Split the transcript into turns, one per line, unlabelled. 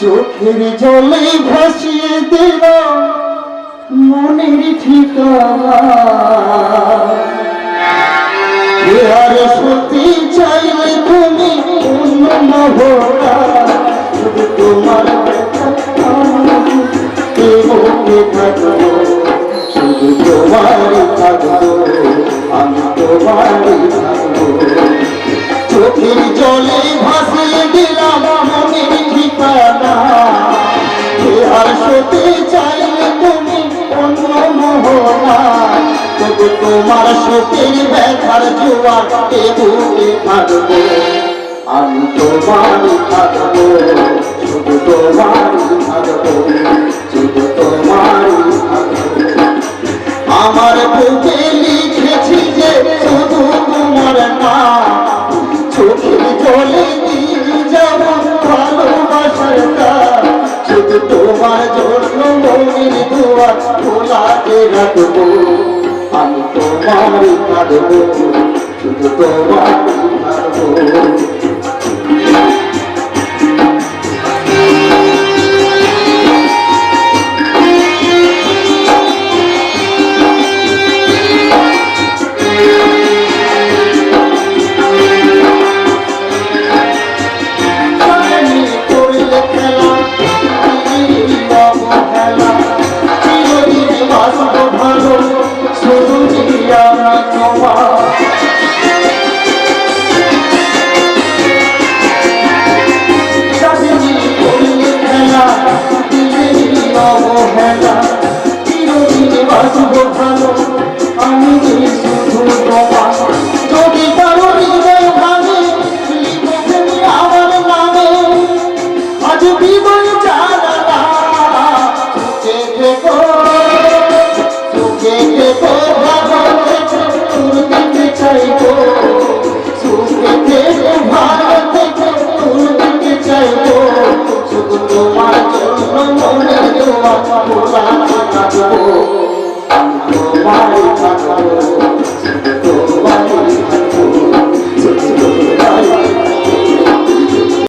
চোখের জলে ভাসিয়ে দিল মনের ঠিকানা। সত্যি চাইলে তুমি তোমার আমি থাকব। চোখের জলে ভাসিয়ে সতে চাইলে তুমি অন্য তোমার সতের ব্যথার জোয়ার বুকে থাকব। আমি তোমারই থাকব, শুধু তোমারই থাকব, শুধু থাকব। আমার বুকে লিখেছি যে শুধু তোমার নাম। খোলাতে রাখব আমি তোমার তোমারই Senhor. তোমার